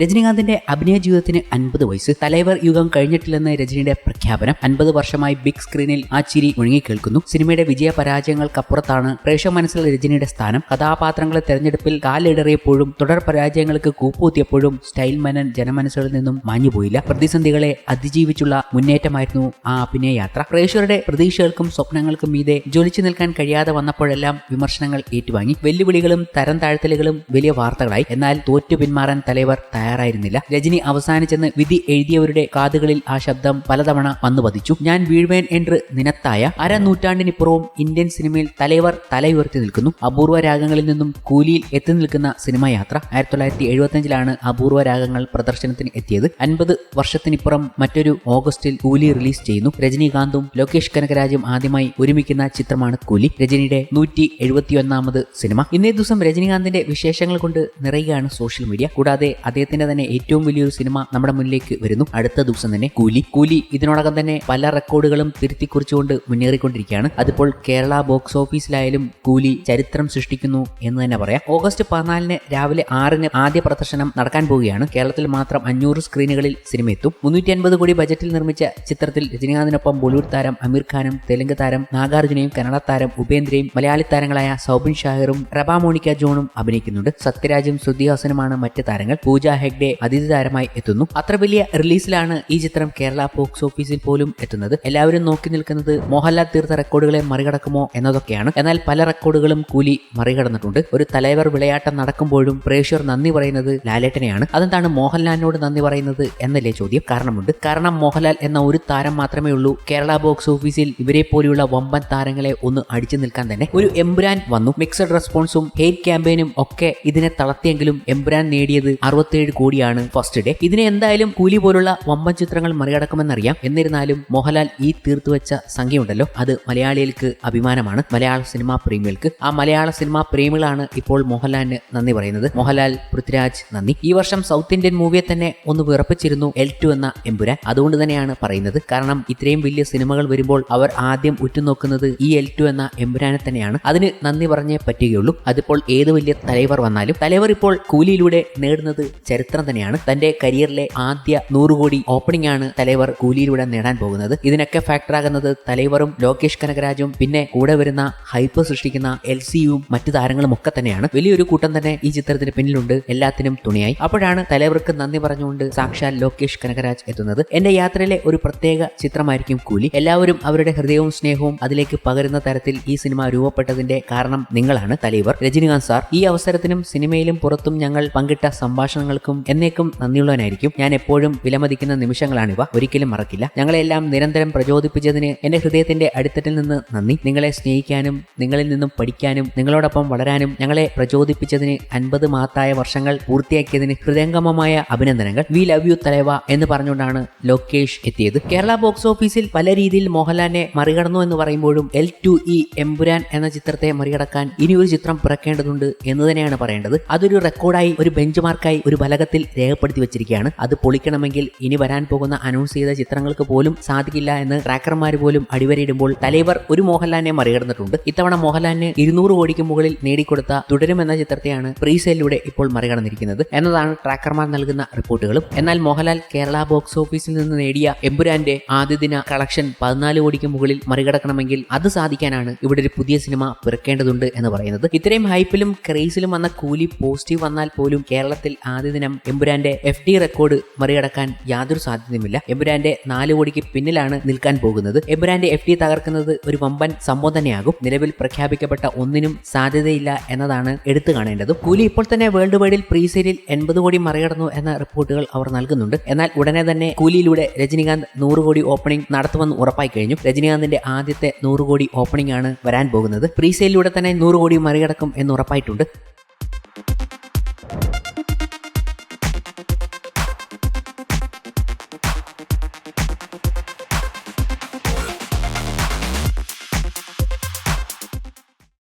രജനീകാന്തിന്റെ അഭിനയ ജീവിതത്തിന് അൻപത് വയസ്സ്. തലൈവർ യുഗം കഴിഞ്ഞിട്ടില്ലെന്ന് രജനിയുടെ പ്രഖ്യാപനം അൻപത് വർഷമായി ബിഗ് സ്ക്രീനിൽ ആ ചിരി മുഴുങ്ങിക്കേൾക്കുന്നു. കേൾക്കുന്നു സിനിമയുടെ വിജയ പരാജയങ്ങൾക്കപ്പുറത്താണ് പ്രേക്ഷക മനസ്സിൽ രജനിയുടെ സ്ഥാനം. കഥാപാത്രങ്ങളെ തെരഞ്ഞെടുപ്പിൽ കാലിടറിയപ്പോഴും തുടർ പരാജയങ്ങൾക്ക് കൂപ്പുകുത്തിയപ്പോഴും സ്റ്റൈൽ മനൻ ജനമനസ്സുകളിൽ നിന്നും മാഞ്ഞുപോയില്ല. പ്രതിസന്ധികളെ അതിജീവിച്ചുള്ള മുന്നേറ്റമായിരുന്നു ആ അഭിനയ യാത്ര. പ്രേക്ഷകരുടെ പ്രതീക്ഷകൾക്കും സ്വപ്നങ്ങൾക്കും മീതെ ജ്വലിച്ചു നിൽക്കാൻ കഴിയാതെ വന്നപ്പോഴെല്ലാം വിമർശനങ്ങൾ ഏറ്റുവാങ്ങി. വെല്ലുവിളികളും തരം താഴ്ത്തലുകളും വലിയ വാർത്തകളായി. എന്നാൽ തോറ്റു പിന്മാറാൻ തലൈവർ തയ്യാറായിരുന്നില്ല. രജനി അവസാനിച്ചെന്ന് വിധി എഴുതിയവരുടെ കാതുകളിൽ ആ ശബ്ദം പലതവണ വന്നു പതിച്ചു. ഞാൻ വീഴ്വേൻ എന്ന് നിനത്തായ അരനൂറ്റാണ്ടിനിപ്പുറവും ഇന്ത്യൻ സിനിമയിൽ തലൈവർ തലയുയർത്തി നിൽക്കുന്നു. അപൂർവ രാഗങ്ങളിൽ നിന്നും കൂലിയിൽ എത്തി നിൽക്കുന്ന സിനിമാ യാത്ര ആയിരത്തി തൊള്ളായിരത്തി എഴുപത്തിയഞ്ചിലാണ് അപൂർവ രാഗങ്ങൾ പ്രദർശനത്തിന് എത്തിയത്. അൻപത് വർഷത്തിനിപ്പുറം മറ്റൊരു ഓഗസ്റ്റിൽ കൂലി റിലീസ് ചെയ്യുന്നു. രജനീകാന്തും ലോകേഷ് കനകരാജും ആദ്യമായി ഒരുമിക്കുന്ന ചിത്രമാണ് കൂലി. രജനിയുടെ നൂറ്റി എഴുപത്തിയൊന്നാമത് സിനിമ. ഇന്നേ ദിവസം രജനീകാന്തിന്റെ വിശേഷങ്ങൾ കൊണ്ട് നിറയുകയാണ് സോഷ്യൽ മീഡിയ. കൂടാതെ അദ്ദേഹത്തിന്റെ തന്നെ ഏറ്റവും വലിയൊരു സിനിമ നമ്മുടെ മുന്നിലേക്ക് വരുന്നു. അടുത്ത ദിവസം തന്നെ കൂലി. കൂലി ഇതിനോടകം തന്നെ പല റെക്കോർഡുകളും തിരുത്തി കുറിച്ചുകൊണ്ട് മുന്നേറിക്കൊണ്ടിരിക്കുകയാണ്. അതിപ്പോൾ കേരള ബോക്സ് ഓഫീസിലായാലും കൂലി ചരിത്രം സൃഷ്ടിക്കുന്നു എന്ന് തന്നെ പറയാം. ഓഗസ്റ്റ് പതിനാലിന് രാവിലെ ആറിന് ആദ്യ പ്രദർശനം നടക്കാൻ പോവുകയാണ്. കേരളത്തിൽ മാത്രം അഞ്ഞൂറ് സ്ക്രീനുകളിൽ സിനിമ എത്തും. മുന്നൂറ്റി അൻപത് കോടി ബജറ്റിൽ നിർമ്മിച്ച ചിത്രത്തിൽ രജനീകാന്തിനൊപ്പം ബോളിവുഡ് താരം അമീർ ഖാനും തെലുങ്ക് താരം നാഗാർജുനയും കന്നഡ താരം ഉപേന്ദ്രയും മലയാളി താരങ്ങളായ സൗബിൻ ഷാഹിറും റബ മോണിക്ക ജോണും അഭിനയിക്കുന്നുണ്ട്. സത്യരാജും ശ്രുതിഹാസനുമാണ് മറ്റ് താരങ്ങൾ. പൂജ ഹെഗ്ഡെ അതിഥി താരമായി എത്തുന്നു. അത്ര വലിയ റിലീസിലാണ് ഈ ചിത്രം കേരള ബോക്സ് ഓഫീസിൽ പോലും എത്തുന്നത്. എല്ലാവരും നോക്കി നിൽക്കുന്നത് മോഹൻലാൽ തീർത്ത റെക്കോർഡുകളെ മറികടക്കുമോ എന്നതൊക്കെയാണ്. എന്നാൽ പല റെക്കോർഡുകളും കൂലി മറികടന്നിട്ടുണ്ട്. ഒരു തലൈവർ വിളയാട്ടം നടക്കുമ്പോഴും പ്രേക്ഷകർ നന്ദി പറയുന്നത് ലാലേട്ടനെയാണ്. അതെന്താണ് മോഹൻലാലിനോട് നന്ദി പറയുന്നത് എന്നല്ലേ ചോദ്യം. കാരണമുണ്ട്. കാരണം മോഹൻലാൽ എന്ന ഒരു താരം മാത്രമേ ഉള്ളൂ. കേരള ബോക്സ് ഓഫീസിൽ ഇവരെ പോലെയുള്ള വമ്പൻ താരങ്ങളെ ഒന്ന് അടിച്ചു നിൽക്കാൻ തന്നെ ഒരു എംബ്രാൻ വന്നു. മിക്സഡ് റെസ്പോൺസും ഹെയ്റ്റ് ക്യാമ്പയിനും ഒക്കെ ഇതിനെ തളർത്തിയെങ്കിലും എംബ്രാൻ നേടിയത് അറുപത്തേഴ് കോടിയാണ് ഫസ്റ്റ് ഡേ. ഇതിനെ എന്തായാലും കൂലി പോലുള്ള വമ്പൻ ചിത്രങ്ങൾ മറികടക്കുമെന്നറിയാം. എന്നിരുന്നാലും മോഹൻലാൽ ഈ തീർത്തുവെച്ച സംഖ്യയുണ്ടല്ലോ. അത് മലയാളികൾക്ക് അഭിമാനമാണ്. മലയാള സിനിമാ പ്രേമികൾക്ക്. ആ മലയാള സിനിമാ പ്രേമികളാണ് ഇപ്പോൾ മോഹൻലാലിന് നന്ദി പറയുന്നത്. മോഹൻലാൽ പൃഥ്വിരാജ് നന്ദി. ഈ വർഷം സൗത്ത് ഇന്ത്യൻ മൂവിയെ തന്നെ ഒന്ന് വിറപ്പിച്ചിരുന്നു എൽ ടു എന്ന എമ്പുരാൻ. അതുകൊണ്ട് തന്നെയാണ് പറയുന്നത്. കാരണം ഇത്രയും വലിയ സിനിമകൾ വരുമ്പോൾ അവർ ആദ്യം ഉറ്റുനോക്കുന്നത് ഈ എൽ ടു എന്ന എമ്പുരാനെ തന്നെയാണ്. അതിന് നന്ദി പറഞ്ഞേ പറ്റുകയുള്ളൂ. അതിപ്പോൾ ഏത് വലിയ തലൈവർ വന്നാലും തലൈവർ ഇപ്പോൾ കൂലിയിലൂടെ നേടുന്നത് ചരിത്രം തന്നെയാണ്. തന്റെ കരിയറിലെ ആദ്യ നൂറ് കോടി ഓപ്പണിംഗ് ആണ് തലൈവർ കൂലിയിലൂടെ നേടാൻ പോകുന്നത്. ഇതിനൊക്കെ ഫാക്ടർ ആകുന്നത് തലൈവറും ലോകേഷ് കനകരാജും പിന്നെ കൂടെ വരുന്ന ഹൈപ്പ് സൃഷ്ടിക്കുന്ന എൽ സിയും മറ്റു താരങ്ങളും ഒക്കെ തന്നെയാണ്. വലിയൊരു കൂട്ടം തന്നെ ഈ ചിത്രത്തിന് പിന്നിലുണ്ട്. എല്ലാത്തിനും തുണിയായി. അപ്പോഴാണ് തലൈവർക്ക് നന്ദി പറഞ്ഞുകൊണ്ട് സാക്ഷാൽ ലോകേഷ് കനകരാജ് എത്തുന്നത്. എന്റെ യാത്രയിലെ ഒരു പ്രത്യേക ചിത്രമായിരിക്കും കൂലി. എല്ലാവരും അവരുടെ ഹൃദയവും സ്നേഹവും അതിലേക്ക് പകരുന്ന തരത്തിൽ ഈ സിനിമ രൂപപ്പെട്ടതിന്റെ കാരണം നിങ്ങളാണ് തലൈവർ. രജനികാന്ത് സാർ ഈ അവസരത്തിനും സിനിമയിലും പുറത്തും ഞങ്ങൾ പങ്കിട്ട സംഭാഷണങ്ങൾക്കും എന്നേക്കും നന്ദിയുള്ളവനായിരിക്കും. ഞാൻ എപ്പോഴും വിലമതിക്കുന്ന നിമിഷങ്ങളാണിവ ഒരിക്കലും മറക്കില്ല. ഞങ്ങളെല്ലാം നിരന്തരം പ്രചോദിപ്പിച്ചതിന് എന്റെ ഹൃദയത്തിന്റെ അടിത്തട്ടിൽ നിന്ന് നന്ദി. നിങ്ങളെ സ്നേഹിക്കാനും നിങ്ങളിൽ നിന്നും പഠിക്കാനും നിങ്ങളോടൊപ്പം വളരാനും ഞങ്ങളെ പ്രചോദിപ്പിച്ചതിന് അൻപത് മഹത്തായ വർഷങ്ങൾ പൂർത്തിയാക്കിയതിന് ഹൃദയംഗമമായ അഭിനന്ദനങ്ങൾ. വി ലവ് യു തലവ എന്ന് പറഞ്ഞുകൊണ്ടാണ് ലോകേഷ് എത്തിയത്. കേരള ബോക്സ് ഓഫീസിൽ പല രീതിയിൽ മോഹൻലാലിനെ മറികടന്നു എന്ന് പറയുമ്പോഴും എൽ ടു ഇ എംപുരാൻ എന്ന ചിത്രത്തെ മറികടക്കാൻ ഇനി ഒരു ചിത്രം പിറക്കേണ്ടതുണ്ട് എന്ന് തന്നെയാണ് പറയേണ്ടത്. അതൊരു റെക്കോർഡായി ഒരു ബെഞ്ച് മാർക്കായി ഒരു ഫലകത്തിൽ രേഖപ്പെടുത്തി വെച്ചിരിക്കുകയാണ്. അത് പൊളിക്കണമെങ്കിൽ ഇനി വരാൻ പോകുന്ന അനൗൺസ് ചെയ്ത ചിത്രങ്ങൾക്ക് പോലും സാധിക്കില്ല എന്ന് ട്രാക്കർമാർ പോലും അടിവരയിടുമ്പോൾ തലൈവർ ഒരു മോഹൻലാലിനെ മറികടന്നിട്ടുണ്ട്. ഇത്തവണ മോഹൻലാലിന് ഇരുന്നൂറ് കോടിക്ക് മുകളിൽ നേടിക്കൊടുത്ത തുടരും എന്ന ചിത്രത്തെയാണ് പ്രീസെയിലൂടെ ഇപ്പോൾ മറികടന്നിരിക്കുന്നത്. എന്നതാണ് ട്രാക്കർമാർ നൽകുന്ന റിപ്പോർട്ടുകളും. എന്നാൽ മോഹൻലാൽ കേരള ബോക്സ് ഓഫീസിൽ നിന്ന് നേടിയ എമ്പുരാന്റെ ആദ്യ ദിന കളക്ഷൻ പതിനാല് കോടിക്ക് മുകളിൽ മറികടക്കണമെങ്കിൽ അത് സാധിക്കാനാണ് ഇവിടെ ഒരു പുതിയ സിനിമ പിറക്കേണ്ടതുണ്ട് എന്ന് പറയുന്നത്. ഇത്രയും ഹൈപ്പിലും ക്രേസിലും വന്ന കൂലി പോസിറ്റീവ് വന്നാൽ പോലും കേരളത്തിൽ ആദ്യ ദിനം എമ്പുരാന്റെ എഫ് ടി റെക്കോർഡ് മറികടക്കാൻ യാതൊരു സാധ്യതയുമില്ല. എമ്പുരാന്റെ നാല് കോടിക്ക് പിന്നിലാണ് നിൽക്കാൻ പോകുന്നത്. എമ്പുരാന്റെ എഫ് ടി തകർക്കുന്നത് ഒരു വമ്പൻ സംഭവം തന്നെയാകും. നിലവിൽ പ്രഖ്യാപിക്കപ്പെട്ട ഒന്നിനും സാധ്യതയില്ല എന്നതാണ് എടുത്തു കാണേണ്ടത്. കൂലി ഇപ്പോൾ തന്നെ വേൾഡ് വൈഡിൽ പ്രീ പ്രീസെയിലിൽ എൺപത് കോടി മറികടന്നു എന്ന റിപ്പോർട്ടുകൾ അവർ നൽകുന്നുണ്ട്. എന്നാൽ ഉടനെ തന്നെ കൂലിയിലൂടെ രജനികാന്ത് നൂറ് കോടി ഓപ്പണിംഗ് നടത്തുമെന്ന് ഉറപ്പായി കഴിഞ്ഞു. രജനികാന്തിന്റെ ആദ്യത്തെ നൂറ് കോടി ഓപ്പണിംഗ് ആണ് വരാൻ പോകുന്നത്. പ്രീ സെയിലൂടെ തന്നെ നൂറ് കോടി മറികടക്കും എന്ന് ഉറപ്പായിട്ടുണ്ട്.